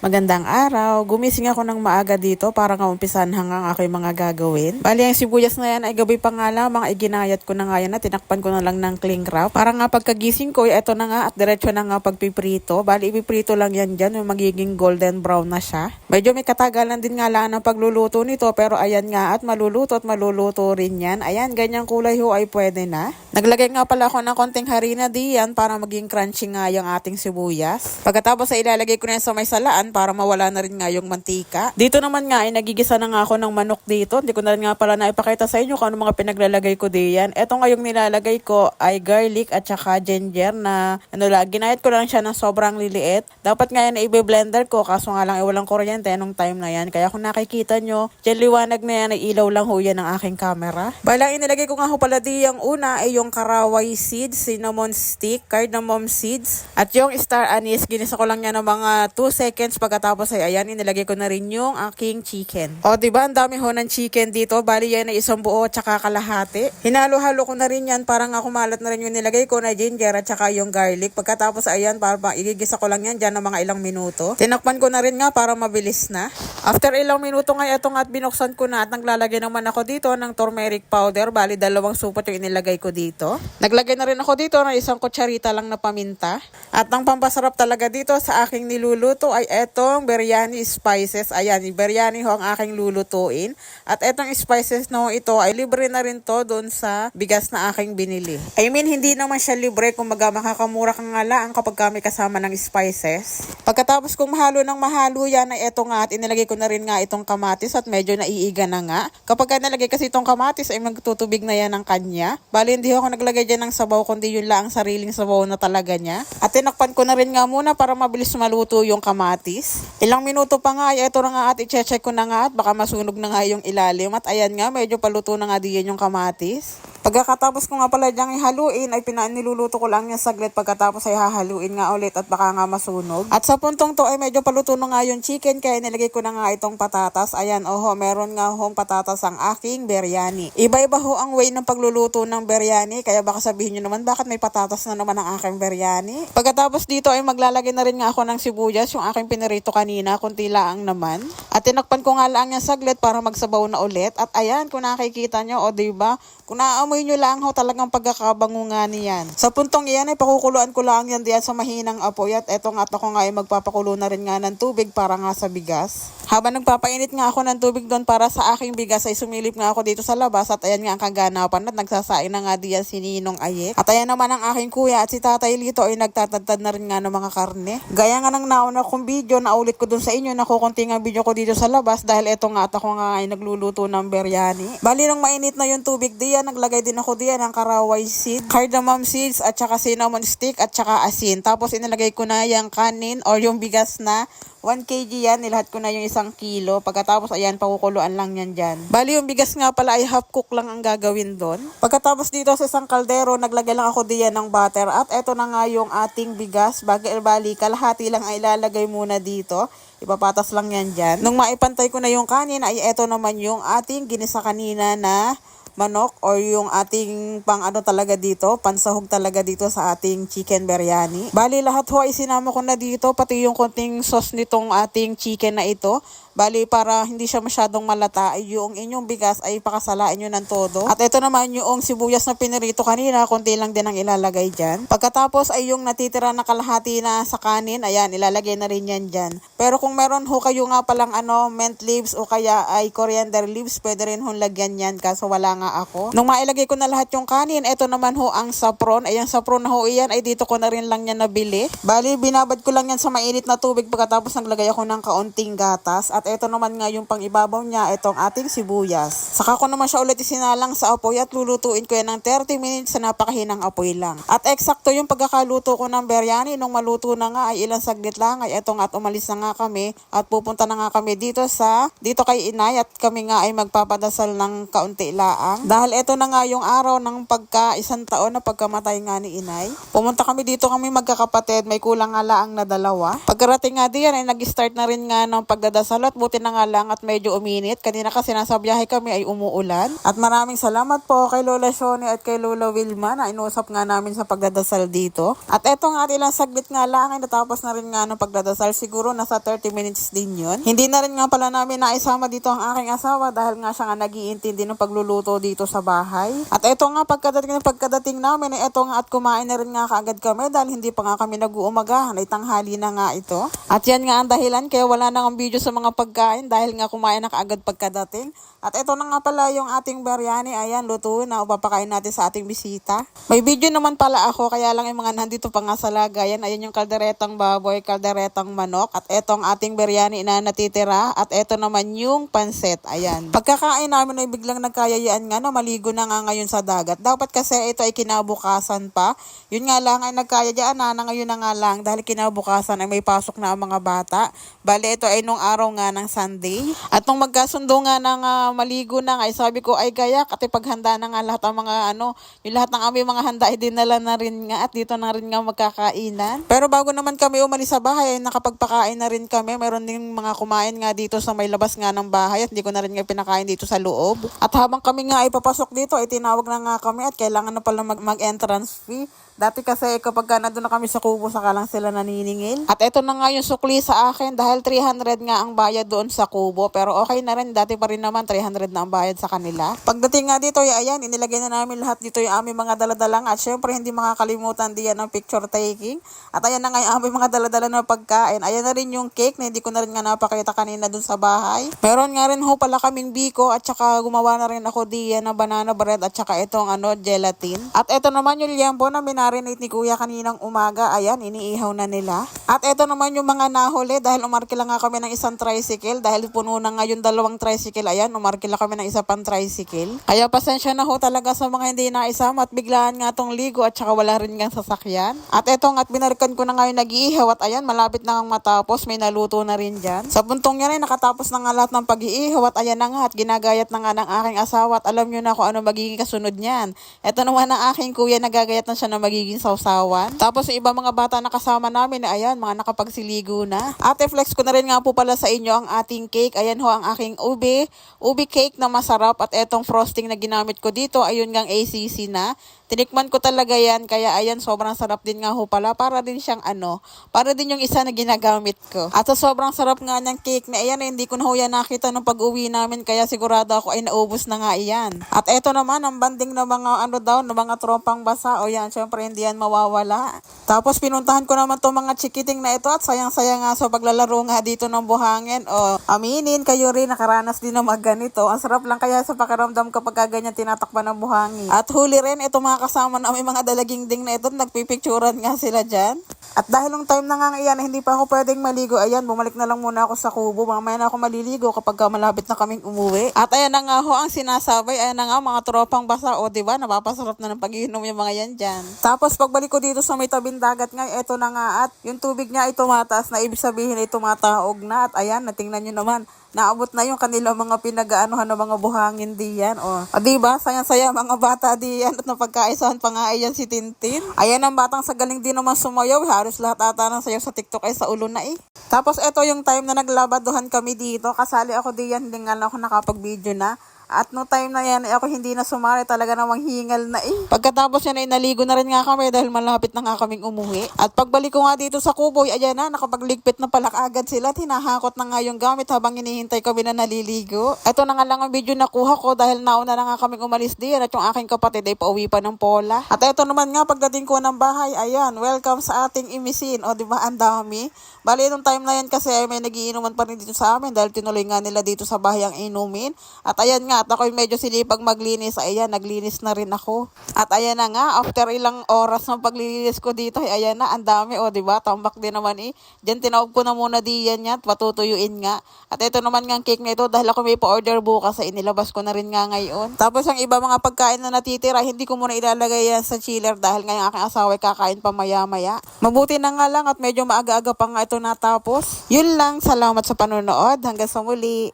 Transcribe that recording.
Magandang araw. Gumising ako ng maaga dito para nga umpisan hanggang aking mga gagawin. Bali, ang sibuyas na yan ay gabi pa nga lamang ay ginayat ko na nga yan na tinakpan ko na lang ng cling wrap. Para nga pagkagising ko, eto na nga at diretso na nga pagpiprito. Bali, ipiprito lang yan dyan yung magiging golden brown na siya. Medyo may katagalan din nga lang ng pagluluto nito pero ayan nga at maluluto at maluluto rin yan. Ayan, ganyang kulay ho ay pwede na. Naglagay nga pala ako ng konting harina diyan para maging crunchy nga yung ating sibuyas. Pagkatapos ay ilalagay ko na sa may salaan para mawala na rin nga yung mantika. Dito naman nga ay nagigisa na nga ako ng manok dito. Hindi ko na rin nga pala naipakita sa inyo kung ano mga pinaglalagay ko diyan. Ito nga yung nilalagay ko ay garlic at saka ginger na ano lang, ginayat ko lang siya ng sobrang liliit. Dapat nga yan ay blender ko kaso nga lang ay walang kuryente nung time na yan. Kaya kung nakikita nyo, dyan liwanag na yan ay ilaw lang ho yan ng aking camera. Bala inilagay ko nga ho pala di yung una ay yung karaway seeds, cinnamon stick, cardamom seeds, at yung star anise, ginisa ko lang yan ng mga 2 seconds pagkatapos ay ayan, inilagay ko na rin yung aking chicken. O, di ba ang dami ho ng chicken dito. Bali yan ay isang buo tsaka kalahati. Hinalo-halo ko na rin yan para nga kumalat na rin yung nilagay ko na ginger at saka yung garlic. Pagkatapos ayan, para pa, igigisa ko lang yan dyan ng mga ilang minuto. Tinakpan ko na rin nga para mabilis na. After ilang minuto nga ito at binuksan ko na at naglalagay naman ako dito ng turmeric powder. Bali dalawang supot yung inilagay ko dito. Naglagay na rin ako dito ng isang kutsarita lang na paminta. At ang pampasarap talaga dito sa aking niluluto ay etong biryani spices. Ayan, biryani ho ang aking lulutuin. At etong spices no ito ay libre na rin to doon sa bigas na aking binili. I mean, hindi naman siya libre kung maga makakamura ka nga lang kapag kami kasama ng spices. Pagkatapos kong mahalo ng mahalo yan ay eto nga at inilagay ko na rin nga itong kamatis at medyo naiiga na nga. Kapag ka nalagay kasi itong kamatis ay magtutubig na yan ng kanya. Bali hindi ako naglagay dyan ng sabaw kundi yun lang ang sariling sabaw na talaga niya. At tinakpan ko na rin nga muna para mabilis maluto yung kamatis. Ilang minuto pa nga eto na nga at i-check ko na nga at baka masunog na nga yung ilalim. At ayan nga medyo paluto na nga diyan yung kamatis. Pagkatapos ko nga pala diyang ihaluin ay pinaniluluto ko lang yung saglit pagkatapos ay hahaluin nga ulit at baka nga masunog. At sa puntong to ay medyo paluto na nga yung chicken kaya nilagay ko na nga itong patatas. Ayan, oho, meron nga hong patatas ang aking biryani. Iba-iba ho ang way ng pagluluto ng biryani kaya baka sabihin nyo naman bakit may patatas na naman ang aking biryani. Pagkatapos dito ay maglalagay na rin nga ako ng sibuyas yung aking pinirito kanina, kunti lang naman. At tinakpan ko nga lang yung saglit para magsabaw na ulit. At ayan, kung nakikita nyo, o diba, kung naamoy nyo lang ho talagang pagkakabango nga niyan. Sa puntong iyan ay pakukuluan ko lang yan diyan sa mahinang apoy at eto nga ako nga ay magpapakulo na rin nga ng tubig para nga sa bigas. Habang nagpapainit nga ako ng tubig doon para sa aking bigas ay sumilip nga ako dito sa labas at ayan nga ang kaganapan at nagsasain na nga diyan si Ninong Ayek. At ayan naman ang aking kuya at si Tatay Lito ay nagtatadtad na rin nga ng mga karne. Gaya nga ng nauna kong video na ulit ko doon sa inyo na kukunti nga video ko dito sa labas dahil eto nga at ako nga ay nagluluto ng biryani. Bali nung mainit na yung tubig diyan, naglagay din ako diyan ng karaway seed, cardamom seeds at saka cinnamon stick at saka asin. Tapos inilagay ko na yung kanin or yung bigas na 1 kg yan, nilahat ko na yung isang kilo. Pagkatapos, ayan, pakukuluan lang yan dyan. Bali, yung bigas nga pala ay half cook lang ang gagawin doon. Pagkatapos dito sa isang kaldero, naglagay lang ako diyan ng butter. At eto na nga yung ating bigas. Bagi, bali, kalahati lang ay ilalagay muna dito. Ipapatas lang yan dyan. Nung maipantay ko na yung kanin, ay eto naman yung ating ginisa kanina na manok or yung ating pang ano talaga dito, pansahog talaga dito sa ating chicken biryani. Bali lahat ho ay sinama ko na dito, pati yung konting sauce nitong ating chicken na ito. Bali para hindi siya masyadong malata, yung inyong bigas ay pakasalain nyo ng todo. At ito naman yung sibuyas na pinirito kanina, konti lang din ang ilalagay dyan. Pagkatapos ay yung natitira na kalahati na sa kanin, ayan, ilalagay na rin yan dyan. Pero kung meron ho kayo nga palang ano, mint leaves o kaya ay coriander leaves, pwede rin hong lagyan yan kaso wala nga ako. Nung mailagay ko na lahat yung kanin, ito naman ho ang sapron. Ayan, sapron na ho iyan, ay dito ko na rin lang yan nabili. Bali, binabad ko lang yan sa mainit na tubig pagkatapos naglagay ako ng kaunting gatas. At ito naman nga yung pang ibabaw niya, itong ating sibuyas. Saka ko naman siya ulit isinalang sa apoy at lulutuin ko yan ng 30 minutes sa napakahinang apoy lang. At eksakto yung pagkakaluto ko ng biryani, nung maluto na nga ay ilang saglit lang, ay etong at umalis na nga kami at pupunta na nga kami dito sa, dito kay inay at kami nga ay magpapadasal ng kaunti laang. laang. Dahil ito na nga yung araw ng pagka isang taon na pagkamatay nga ni inay. Pumunta kami dito kami magkakapatid, may kulang nga laang na dalawa. Pagkarating nga diyan ay nag-start na rin nga ng pagdadasal at buti na nga lang at medyo uminit. Kanina kasi nasa biyahe kami ay umuulan. At maraming salamat po kay Lola Shoni at kay Lola Wilma na inusap nga namin sa pagdadasal dito. At eto nga at ilang saglit nga lang ay natapos na rin nga ng pagdadasal. Siguro nasa 30 minutes din yun. Hindi na rin nga pala namin naisama dito ang aking asawa dahil nga siya nga nagiintindi ng pagluluto dito sa bahay. At eto nga pagkadating pagkadating namin ay eto nga at kumain na rin nga kaagad kami dahil hindi pa nga kami nag-uumagahan ay tanghali na nga ito. At yan nga ang dahilan kaya wala na ang video sa mga pagkain dahil nga kumain na kaagad pagkadating. At eto na nga pala yung ating biryani. Ayan, luto na upapakain natin sa ating bisita. May video naman pala ako kaya lang yung mga nandito pa nga sa lagayan. Ayan yung kalderetang baboy, kalderetang manok. At eto ang ating biryani na natitira. At eto naman yung pansit. Ayan. Pagkakain namin ay biglang nagkayayaan nga na maligo na nga ngayon sa dagat. Dapat kasi ito ay kinabukasan pa. Yun nga lang ay nagkayayaan na, na ngayon na nga lang dahil kinabukasan ay may pasok na ang mga bata. Bale, ito ay nung araw nga ng Sunday. At nung magkasundo nga ng maligo na nga, ay sabi ko ay gayak at ipaghanda na nga lahat ang mga ano, yung lahat ng aming mga handa ay dinala na rin nga at dito na rin nga magkakainan. Pero bago naman kami umalis sa bahay, ay nakapagpakain na rin kami. Meron din mga kumain nga dito sa may labas nga ng bahay at hindi ko na rin nga pinakain dito sa loob. At habang kami nga ay papasok dito, ay tinawag na nga kami at kailangan na pala mag- mag-entrance fee. Dati kasi kapag ka nandun na kami sa kubo, saka lang sila naniningil. At eto na nga yung sukli sa akin dahil 300 nga ang bayad doon sa kubo. Pero okay na rin, dati pa rin naman 300 na ang bayad sa kanila. Pagdating nga dito, ay ayan, inilagay na namin lahat dito yung aming mga daladalang. At syempre, hindi makakalimutan diyan ang picture taking. At ayan na nga yung aming mga daladala na pagkain. Ayan na rin yung cake na hindi ko na rin nga napakita kanina doon sa bahay. Meron nga rin ho pala kaming biko at saka gumawa na rin ako diyan na banana bread at saka itong ano, gelatin. At ito naman yung liempo na minarinate ni kuya kaninang umaga. Ayan, iniihaw na nila. At ito naman yung mga nahuli dahil umarkila nga kami ng isang tricycle dahil puno na nga yung dalawang tricycle. Ayan, umarkila kami ng isa pang tricycle. Kaya pasensya na ho talaga sa mga hindi naisama at biglaan nga tong ligo at saka wala rin nga sasakyan. At eto nga at binarikan ko na nga yung nag-iihaw at ayan, malapit na nga matapos. May naluto na rin dyan. Sa puntong yan ay nakatapos na nga lahat ng pag-iihaw at ayan na nga at ginagayat na nga ng aking asawa at alam nyo na kung ano magiging kasunod niyan. Ito naman ang aking kuya, nagagayat na siya na magiging sausawan. Tapos yung iba mga bata na kasama namin, ay ayan, mga nakapagsiligo na. Ate, flex ko na rin nga po pala sa inyo ang ating cake. Ayan ho ang aking ube, ube cake na masarap at etong frosting na ginamit ko dito, ayun ngang ACC na. Tinikman ko talaga yan, kaya ayan, sobrang sarap din nga ho pala. Para din siyang ano, para din yung isa na ginagamit ko. At sa sobrang sarap nga ng cake na ayan, eh, hindi ko na ho yan nakita nung pag-uwi namin, kaya sigurado ako ay naubos na nga iyan. At eto naman, ang banding ng mga ano daw, ng mga tropang basa. O yan, syempre hindi yan mawawala. Tapos pinuntahan ko naman tong mga chikiting na ito at sayang-saya nga sa paglalaro nga dito ng buhangin. O aminin, kayo rin nakaranas din ng mga ganito. Ang sarap lang kaya sa pakiramdam kapag ganyan tinatakpan ng buhangin. At huli rin, ito mga kasama namin mga dalaging ding na ito, nagpipicturan nga sila dyan. At dahil nung time na nga iyan, hindi pa ako pwedeng maligo. Ayan, bumalik na lang muna ako sa kubo. Mamaya na ako maliligo kapag ka malapit na kaming umuwi. At ayan na nga ho ang sinasabay. Ayan na nga mga tropang basa. O diba, napapasarap na ng pag-iinom yung mga yan dyan. Tapos pagbalik ko dito sa may tabing dagat nga, eto na nga at yung tubig niya ay tumataas na ibig sabihin ay tumataog na. At ayan, natingnan nyo naman, naabot na yung kanilang mga pinag-aanuhan ng mga buhangin diyan. O, o diba, sayang-saya mga bata diyan at napagkaisahan pa nga ayan si Tintin. Ayan ang batang sa galing din naman sumayaw. Halos lahat ata ng sayaw sa TikTok ay sa ulo na eh. Tapos eto yung time na naglabaduhan kami dito. Kasali ako diyan, hindi nga ako nakapag-video na. At no time na yan, eh, ako hindi na sumali. Talaga namang hingal na eh. Pagkatapos yan ay naligo na rin nga kami dahil malapit na nga kaming umuwi. At pagbalik ko nga dito sa kuboy, ayan na, nakapagligpit na pala agad sila. At hinahakot na nga yung gamit habang hinihintay kami na naliligo. Ito na nga lang ang video na kuha ko dahil nauna na nga kaming umalis diyan at yung aking kapatid ay pauwi pa ng pola. At ito naman nga, pagdating ko ng bahay, ayan, welcome sa ating imisin. O, di ba, ang dami. Bali, nung time na yan kasi ay may nagiinuman pa rin dito sa amin dahil tinuloy nga nila dito sa bahay ang inumin. At ayan nga, at ako'y medyo sinipag maglinis. Ayan, naglinis na rin ako. At ayan na nga, after ilang oras ng paglilinis ko dito, ay ayan na, ang dami, o, di ba? Tambak din naman eh. Diyan tinawag ko na muna diyan yan, patutuyuin nga. At ito naman nga cake na ito, dahil ako may pa-order bukas, ay inilabas ko na rin nga ngayon. Tapos ang iba mga pagkain na natitira, hindi ko muna ilalagay yan sa chiller dahil nga yung aking asawa ay kakain pa maya-maya. Mabuti na nga lang at medyo maaga-aga pa nga ito natapos. Yun lang, salamat sa panonood. Hanggang sa muli.